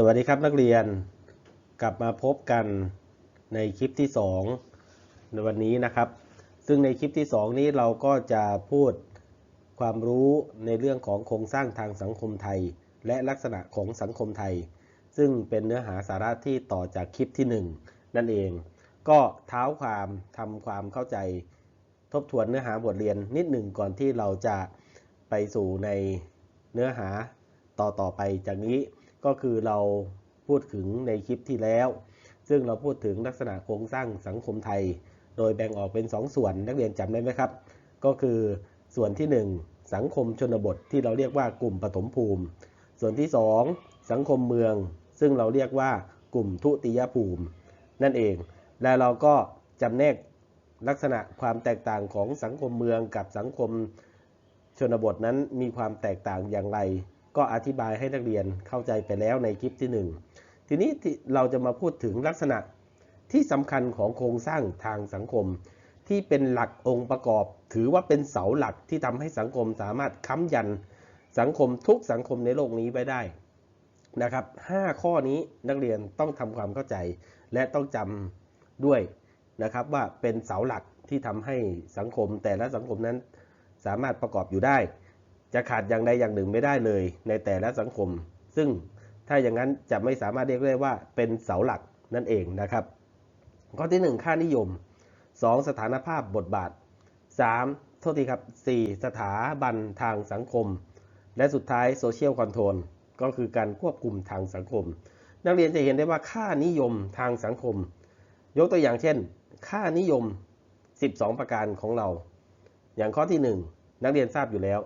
สวัสดีครับนักเรียนกลับมาพบกันในคลิปที่ 2 ในวันนี้นะครับ ซึ่งในคลิปที่ 2 นี้เราก็จะพูดความรู้ในเรื่องของโครงสร้างทางสังคมไทย และลักษณะของสังคมไทย ซึ่งเป็นเนื้อหาสาระที่ต่อจากคลิปที่ 1 นั่นเอง ก็เท้าความทำความเข้าใจทบทวนเนื้อหาบทเรียนนิดหนึ่งก่อนที่เราจะไปสู่ในเนื้อหาต่อต่อไปจากนี้ ก็คือเราพูดถึงในคลิปที่แล้ว ซึ่งเราพูดถึงลักษณะโครงสร้างสังคมไทย โดยแบ่งออกเป็น 2ส่วนนักเรียนจำได้ไหมครับ ก็คือส่วนที่ 1 สังคมชนบทที่เราเรียกว่ากลุ่มปฐมภูมิ ส่วนที่ 2 สังคมเมือง ซึ่งเราเรียกว่ากลุ่มทุติยภูมิ นั่นเอง และเราก็จำแนกลักษณะความแตกต่างของสังคมเมืองกับสังคมชนบทนั้นมีความแตกต่างอย่างไร ก็อธิบายให้นักเรียนเข้าใจไปแล้วในคลิปที่ 1 ทีนี้เราจะมาพูดถึงลักษณะที่สำคัญของโครงสร้างทางสังคม ที่เป็นหลักองค์ประกอบ ถือว่าเป็นเสาหลักที่ทำให้สังคมสามารถค้ำยันสังคมทุกสังคมในโลกนี้ไว้ได้นะครับ 5 ข้อนี้นักเรียนต้องทำความเข้าใจ และต้องจำด้วยนะครับว่าเป็นเสาหลักที่ทำให้สังคมแต่ละสังคมนั้นสามารถประกอบอยู่ได้ จะขาดอย่างใดอย่างหนึ่งไม่ได้เลย ในแต่ละสังคม ซึ่งถ้าอย่างนั้นจะไม่สามารถเรียกได้ว่าเป็นเสาหลักนั่นเองนะครับ ข้อที่ 1 ค่านิยม 2 สถานภาพบทบาท 3. โทษทีครับ 4. สถาบันทางสังคม และสุดท้ายโซเชียลคอนโทรลก็คือการควบคุมทางสังคม นักเรียนจะเห็นได้ว่าค่านิยมทางสังคม ยกตัวอย่างเช่น ค่านิยม 12 ประการของเรา อย่างข้อที่ 1 นักเรียนทราบอยู่แล้ว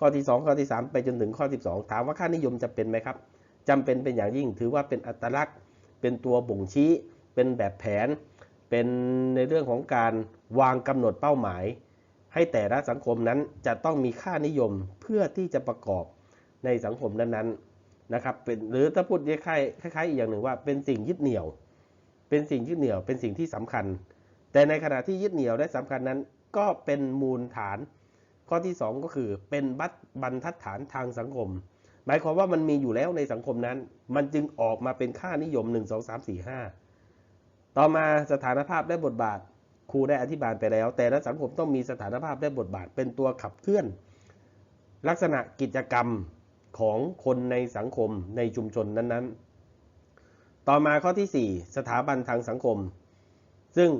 ข้อที่ 2 ข้อที่ 3 ไปจนถึงข้อ 12 ถามว่าค่านิยมจะเป็นไหมครับจำเป็นเป็นอย่างยิ่งถือว่าเป็นอัตลักษณ์ เป็นตัวบ่งชี้ เป็นแบบแผน เป็นในเรื่องของการวางกำหนดเป้าหมาย ให้แต่ละสังคมนั้นจะต้องมีค่านิยมเพื่อที่จะประกอบในสังคมนั้นๆนะครับเป็นหรือถ้าพูดคล้ายคล้ายๆอีกอย่างหนึ่งว่าเป็นสิ่งยึดเหนี่ยว เป็นสิ่งยึดเหนี่ยว เป็นสิ่งที่สำคัญ แต่ในขณะที่ยึดเหนี่ยวและสำคัญนั้น ก็เป็นมูลฐาน ข้อที่ 2 ก็คือเป็นบัตบรรทัดฐานทางสังคม หมายความว่ามันมีอยู่แล้วในสังคมนั้น มันจึงออกมาเป็นค่านิยม 1 2 3 4 5 ต่อมาสถานภาพและบทบาท ครูได้อธิบายไปแล้ว แต่ละสังคมต้องมีสถานภาพและบทบาท เป็นตัวขับเคลื่อน ลักษณะกิจกรรมของคนในสังคมในชุมชนนั้นๆ ต่อมาข้อที่ 4 สถาบันทางสังคม ซึ่ง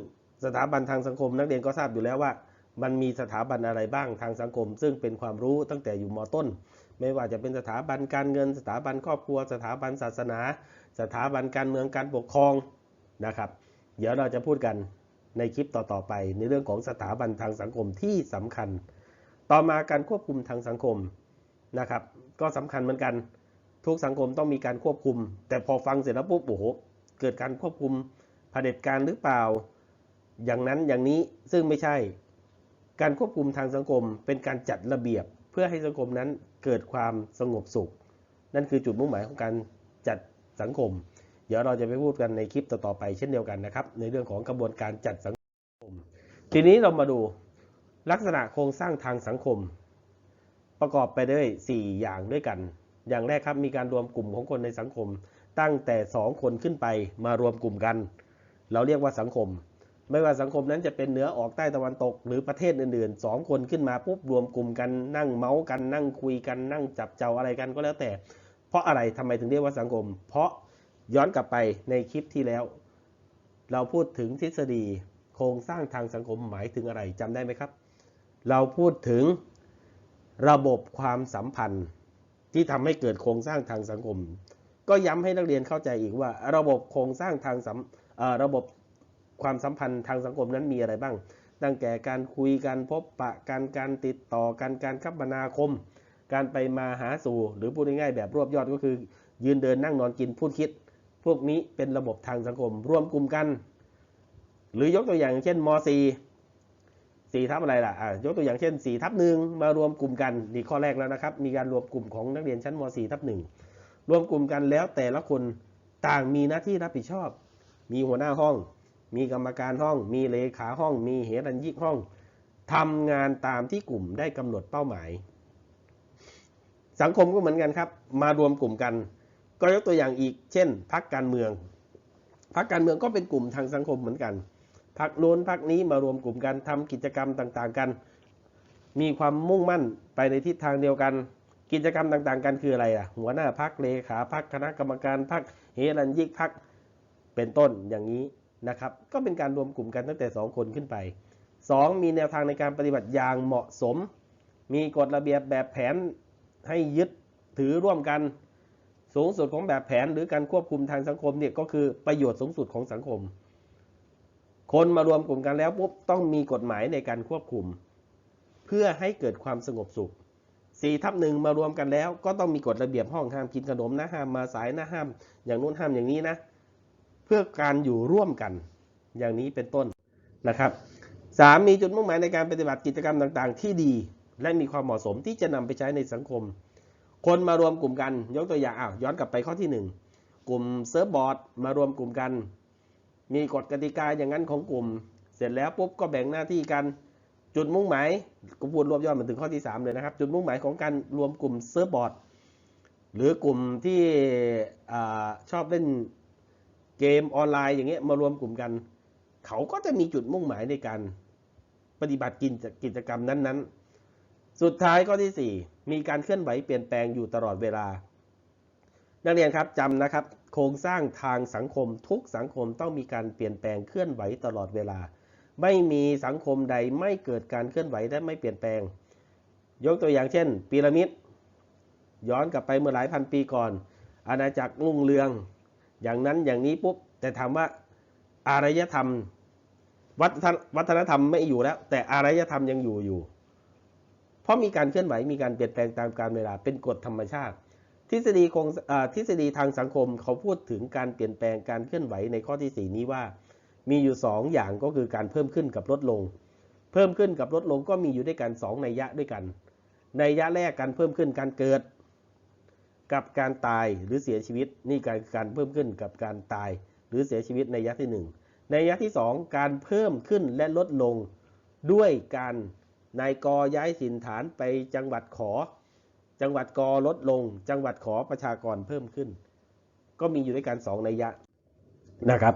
สถาบันทางสังคมนักเรียนก็ทราบอยู่แล้วว่า มันมีสถาบันอะไรบ้างทางสังคม ซึ่งเป็นความรู้ตั้งแต่อยู่มต้น ไม่ว่าจะเป็นสถาบันการเงิน สถาบันครอบครัว สถาบันศาสนา สถาบันการเมืองการปกครองนะครับ เดี๋ยวเราจะพูดกันในคลิปต่อๆไป ในเรื่องของสถาบันทางสังคมที่สำคัญ ต่อมาการควบคุมทางสังคมนะครับ ก็สำคัญเหมือนกัน ทุกสังคมต้องมีการควบคุม แต่พอฟังเสร็จแล้วปุ๊บโอ้โหเกิดการควบคุมเผด็จการหรือเปล่า อย่างนั้นอย่างนี้ซึ่งไม่ใช่ การควบคุมทางสังคมเป็นการจัดระเบียบเพื่อให้สังคมนั้นเกิดความสงบสุข นั่นคือจุดมุ่งหมายของการจัดสังคม เดี๋ยวเราจะไปพูดกันในคลิปต่อๆไปเช่นเดียวกันนะครับ ในเรื่องของกระบวนการจัดสังคม ทีนี้เรามาดูลักษณะโครงสร้างทางสังคม ประกอบไปด้วย 4 อย่างด้วยกัน อย่างแรกครับมีการรวมกลุ่มของคนในสังคม ตั้งแต่ 2 คนขึ้นไปมารวมกลุ่มกัน เราเรียกว่าสังคม ไม่ว่าสังคมนั้นจะเป็นเหนือออกใต้ตะวันตก หรือประเทศอื่นๆสองคนขึ้นมาปุ๊บรวมกลุ่มกันนั่งเมาส์กันนั่งคุยกันนั่งจับเจ้าอะไรกันก็แล้วแต่ เพราะอะไรทำไมถึงเรียกว่าสังคม เพราะย้อนกลับไปในคลิปที่แล้ว เราพูดถึงทฤษฎีโครงสร้างทางสังคมหมายถึงอะไรจำได้ไหมครับ เราพูดถึงระบบความสัมพันธ์ ที่ทำให้เกิดโครงสร้างทางสังคม ก็ย้ำให้นักเรียนเข้าใจอีกว่า ระบบโครงสร้างทางสัมระบบ ความสัมพันธ์ทางสังคมนั้นมีอะไรบ้าง ตั้งแต่การคุยกันพบปะการการติดต่อการการคมนาคม การไปมาหาสู่หรือพูดง่ายๆแบบรวบยอดก็คือ ยืนเดินนั่งนอนกินพูดคิด พวกนี้เป็นระบบทางสังคม รวมกลุ่มกัน หรือยกตัวอย่างเช่นม .4 สี่ทับอะไรล่ะอะยกตัวอย่างเช่น4ทับหนึ่งมารวมกลุ่มกันนี่ข้อแรกแล้วนะครับ มีการรวมกลุ่มของนักเรียนชั้นม .4 ทับหนึ่งรวมกลุ่มกันแล้วแต่ละคนต่างมีหน้าที่รับผิดชอบ มีหัวหน้าห้อง มีกรรมการห้อง มีเลขาห้อง มีเหรัญยิกห้องทำงานตามที่กลุ่มได้กำหนดเป้าหมาย สังคมก็เหมือนกันครับ มารวมกลุ่มกัน ก็ยกตัวอย่างอีก เช่นพักการเมืองพักการเมืองก็เป็นกลุ่มทางสังคมเหมือนกันพักโน้นพักนี้มารวมกลุ่มกันทำกิจกรรมต่างๆกัน มีความมุ่งมั่นไปในทิศทางเดียวกันกิจกรรมต่างๆ กันคืออะไรอะ หัวหน้าพักเลขาพักคณะกรรมการพักเฮรันยิกพักเป็นต้นอย่างนี้ นะครับ ก็เป็นการรวมกลุ่มกันตั้งแต่ 2 คนขึ้นไป 2. มีแนวทางในการปฏิบัติอย่างเหมาะสม มีกฎระเบียบแบบแผนให้ยึดถือร่วมกัน สูงสุดของแบบแผนหรือการควบคุมทางสังคมเนี่ยก็คือประโยชน์สูงสุดของสังคม คนมารวมกลุ่มกันแล้วปุ๊บต้องมีกฎหมายในการควบคุม เพื่อให้เกิดความสงบสุขสี่ทับหนึ่งมารวมกันแล้วก็ต้องมีกฎระเบียบห้องห้ามกินขนมนะห้ามมาสายนะห้าม อย่างนู้นห้ามอย่างนี้นะ เพื่อการอยู่ร่วมกัน อย่างนี้เป็นต้นนะครับสามมีจุดมุ่งหมายในการปฏิบัติกิจกรรมต่างๆ ที่ดี และมีความเหมาะสมที่จะนำไปใช้ในสังคม คนมารวมกลุ่มกันยกตัวอย่างอ้าวย้อนกลับไปข้อที่หนึ่งกลุ่มเซิร์ฟบอร์ดมารวมกลุ่มกัน มีกฎกติกาอย่างนั้นของกลุ่ม เสร็จแล้วปุ๊บก็แบ่งหน้าที่กันจุดมุ่งหมายก็พูดรวบยอดมาถึงข้อที่ 3 เลยนะครับ จุดมุ่งหมายของการรวมกลุ่มเซิร์ฟบอร์ดหรือกลุ่มที่อชอบเล่น เกมออนไลน์อย่างเงี้ยมารวมกลุ่มกัน เขาก็จะมีจุดมุ่งหมายในการปฏิบัติกิจกิจกรรมนั้นๆ สุดท้ายข้อที่ 4 มีการเคลื่อนไหวเปลี่ยนแปลงอยู่ตลอดเวลา นักเรียนครับจำนะครับ โครงสร้างทางสังคมทุกสังคมต้องมีการเปลี่ยนแปลงเคลื่อนไหวตลอดเวลา ไม่มีสังคมใดไม่เกิดการเคลื่อนไหวและไม่เปลี่ยนแปลง ยกตัวอย่างเช่น พีระมิดย้อนกลับไปเมื่อหลายพันปีก่อน อาณาจักรรุ่งเรือง อย่างนั้นอย่างนี้ปุ๊บแต่ถามว่าอารยธรรมวัฒนวัฒนธรรมไม่อยู่แล้ว แต่อารยธรรมยังอยู่อยู่ เพราะมีการเคลื่อนไหวมีการเปลี่ยนแปลงตามกาลเวลาเป็นกฎธรรมชาติ ทฤษฎีคงทฤษฎีทางสังคมเขาพูดถึงการเปลี่ยนแปลงการเคลื่อนไหวในข้อที่ 4 นี้ว่า มีอยู่ 2 อย่างก็คือการเพิ่มขึ้นกับลดลง เพิ่มขึ้นกับลดลงก็มีอยู่ด้วยกัน2ในยะด้วยกัน ในยะแรกการเพิ่มขึ้นการเกิด กับการตายหรือเสียชีวิตนี่การการเพิ่มขึ้นกับการตายหรือเสียชีวิตในยะที่ 1 ในยะที่ 2 การเพิ่มขึ้นและลดลงด้วยการนายกย้ายถิ่นฐานไปจังหวัดขอ จังหวัดกลดลง จังหวัดขอประชากรเพิ่มขึ้น ก็มีอยู่ด้วยกัน2ในยยะนะครับ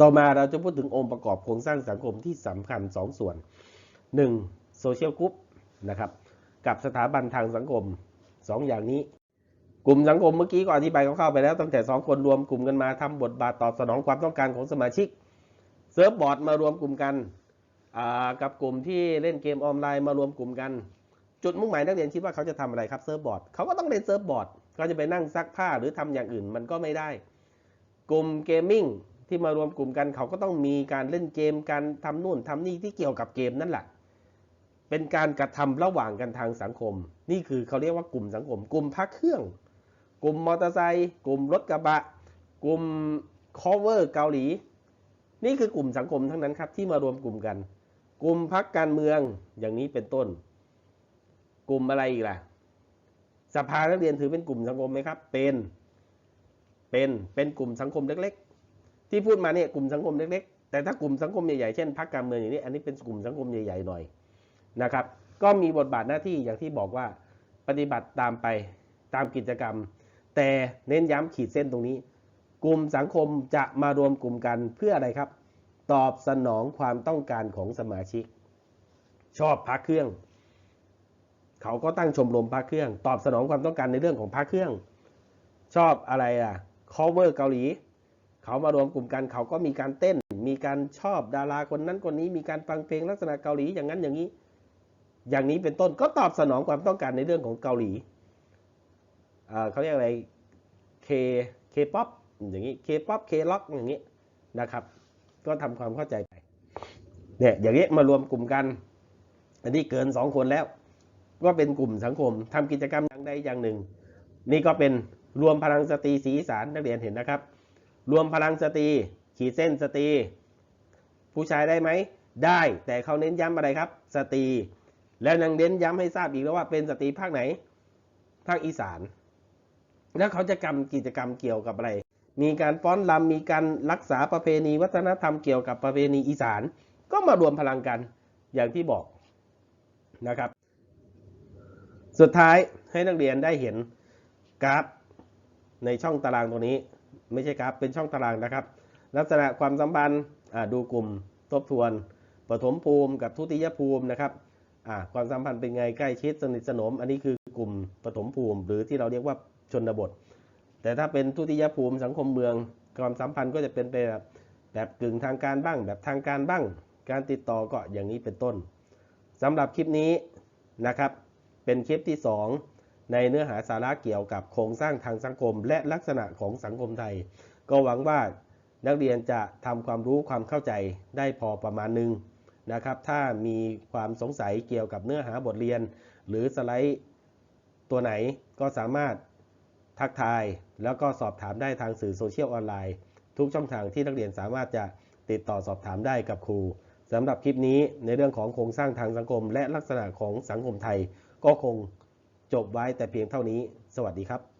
ต่อมาเราจะพูดถึงองค์ประกอบโครงสร้างสังคมที่สำคัญ 2 ส่วน 1. โซเชียลกรุ๊ปนะครับกับสถาบันทางสังคม 2องอย่างนี้ กลุ่มสังคมเมื่อกี้ก็อธิบายเข้าไปแล้วตั้งแต่2คนรวมกลุ่มกันมาทำบทบาทตอบสนองความต้องการของสมาชิกเซิร์ฟบอร์ดมารวมกลุ่มกันกับกลุ่มที่เล่นเกมออนไลน์มารวมกลุ่มกัน จุดมุ่งหมายนักเรียนคิดว่าเขาจะทำอะไรครับเซิร์ฟบอร์ดเขาก็ต้องเล่นเซิร์ฟบอร์ดเขาจะไปนั่งซักผ้าหรือทำอย่างอื่นมันก็ไม่ได้ กลุ่มเกมมิ่งที่มารวมกลุ่มกันเขาก็ต้องมีการเล่นเกมการทำนู่นทำนี่ที่เกี่ยวกับเกมนั่นแหละ เป็นการกระทำระหว่างกันทางสังคม นี่คือเขาเรียกว่ากลุ่มสังคม กลุ่มพักเครื่อง กลุ่มมอเตอร์ไซค์กลุ่มรถกระบะ กลุ่ม cover เกาหลี นี่คือกลุ่มสังคมทั้งนั้นครับที่มารวมกลุ่มกัน กลุ่มพักการเมืองอย่างนี้เป็นต้น กลุ่มอะไรอีกล่ะสภานักเรียนถือเป็นกลุ่มสังคมไหมครับ เป็น เป็น เป็นกลุ่มสังคมเล็ก ๆ ที่พูดมาเนี่ยกลุ่มสังคมเล็ก ๆ แต่ถ้ากลุ่มสังคมใหญ่ๆ เช่นพรรคการเมืองอย่างนี้ อันนี้เป็นกลุ่มสังคมใหญ่ๆหน่อย นะครับ ก็มีบทบาทหน้าที่อย่างที่บอกว่าปฏิบัติตามไปตามกิจกรรม แต่เน้นย้ำขีดเส้นตรงนี้ กลุ่มสังคมจะมารวมกลุ่มกันเพื่ออะไรครับ ตอบสนองความต้องการของสมาชิก ชอบพักเครื่อง เขาก็ตั้งชมรมพักเครื่อง ตอบสนองความต้องการในเรื่องของพักเครื่อง ชอบอะไรอะ cover เกาหลี เขามารวมกลุ่มกันเขาก็มีการเต้น มีการชอบดาราคนนั้นคนนี้ มีการฟังเพลงลักษณะเกาหลีอย่างนั้นอย่างนี้ อย่างนี้เป็นต้นก็ตอบสนองความต้องการในเรื่องของเกาหลีเขาเรียกอะไร K K pop อย่างนี้ K pop K rock อย่างนี้นะครับ ก็ทำความเข้าใจไปเนี่ยอย่างนี้มารวมกลุ่มกัน อันนี้เกินสองคนแล้ว ก็เป็นกลุ่มสังคมทำกิจกรรมอย่างใดอย่างหนึ่ง นี่ก็เป็นรวมพลังสตรีสีอีสารนักเรียนเห็นนะครับ รวมพลังสตรีขีดเส้นสตรี ผู้ชายได้ไหม ได้แต่เขาเน้นย้ำอะไรครับ สตรี แล้วยังเน้นย้ำให้ทราบอีกแล้วว่าเป็นสตรีภาคไหน ภาคอีสาน แล้วเขาจะกรรมกิจกรรมเกี่ยวกับอะไร มีการฟ้อนรำมีการรักษาประเพณีวัฒนธรรมเกี่ยวกับประเพณีอีสาน ก็มารวมพลังกันอย่างที่บอกนะครับ สุดท้ายให้นักเรียนได้เห็นกราฟในช่องตารางตรงนี้ ไม่ใช่กราฟเป็นช่องตารางนะครับ ลักษณะความสัมพันธ์ดูกลุ่มทบทวนปฐมภูมิกับทุติยภูมินะครับ ความสัมพันธ์เป็นไงใกล้ชิดสนิทสนม อันนี้คือกลุ่มปฐมภูมิ หรือที่เราเรียกว่าชนบท แต่ถ้าเป็นทุติยภูมิสังคมเมือง ความสัมพันธ์ก็จะเป็นไปแบบแบบกึ่งทางการบ้าง แบบทางการบ้าง การติดต่อก็อย่างนี้เป็นต้นสำหรับคลิปนี้นะครับ เป็นคลิปที่ 2 ในเนื้อหาสาระเกี่ยวกับโครงสร้างทางสังคม และลักษณะของสังคมไทย ก็หวังว่านักเรียนจะทำความรู้ความเข้าใจได้พอประมาณหนึง นะครับถ้ามีความสงสัยเกี่ยวกับเนื้อหาบทเรียน หรือสไลด์ตัวไหนก็สามารถทักทาย แล้วก็สอบถามได้ทางสื่อโซเชียลออนไลน์ ทุกช่องทางที่นักเรียนสามารถจะติดต่อสอบถามได้กับครูสำหรับคลิปนี้ในเรื่องของโครงสร้างทางสังคม และลักษณะของสังคมไทย ก็คงจบไว้แต่เพียงเท่านี้ สวัสดีครับ